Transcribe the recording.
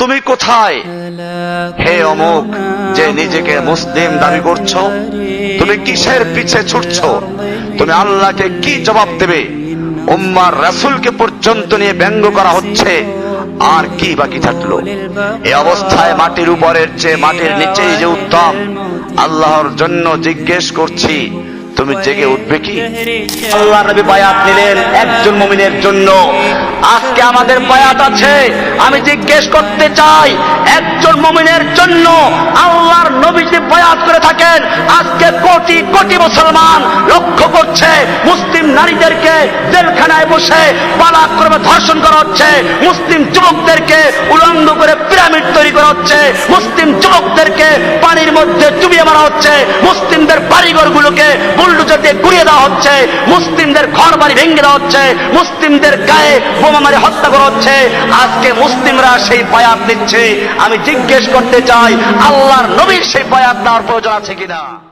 তুমি কোথায়? হে অমুক, যে নিজেকে মুসলিম দাবি করছ, তুমি কিসের পিছে ছুটছ? তুমি আল্লাহকে কি জবাব দেবে? উম্মার রাসুলকে পর্যন্ত নিয়ে ব্যঙ্গ করা হচ্ছে, আর কি বাকি থাকল? এই অবস্থায় মাটির উপরের চেয়ে মাটির নিচেই যে উত্তম, আল্লাহর জন্য জিজ্ঞেস করছি, তুমি জেগে উঠবে কি? আল্লাহ নবী বায়াত নিলেন একজন মুমিনের জন্য। আজকে আমাদের বয়াত আছে। আমি জিজ্ঞেস করতে চাই, একজন মুমিনের জন্য আল্লাহর নবী যদি বয়াত করে থাকেন, আজকে কোটি কোটি মুসলমান লক্ষ্য করছে, মুসলিম নারীদেরকে জেলখানায় বসে পালাক্রমে ধর্ষণ করা হচ্ছে, মুসলিম যুবকদেরকে উলঙ্গ করে মধ্যে চুবিয়ে মারা হচ্ছে, মুসলিমদের বাড়িঘরগুলোকে বুলডুজার দিয়ে গুড়িয়ে দেওয়া হচ্ছে, মুসলিমদের ঘর বাড়ি ভেঙে দেওয়া হচ্ছে, মুসলিমদের গায়ে বোমা মারে হত্যা করা হচ্ছে। আজকে মুসলিমরা সেই বায়াত নিচ্ছে। আমি জিজ্ঞেস করতে চাই, আল্লাহর নবীর সেই বায়াত দেওয়ার প্রয়োজন আছে কিনা?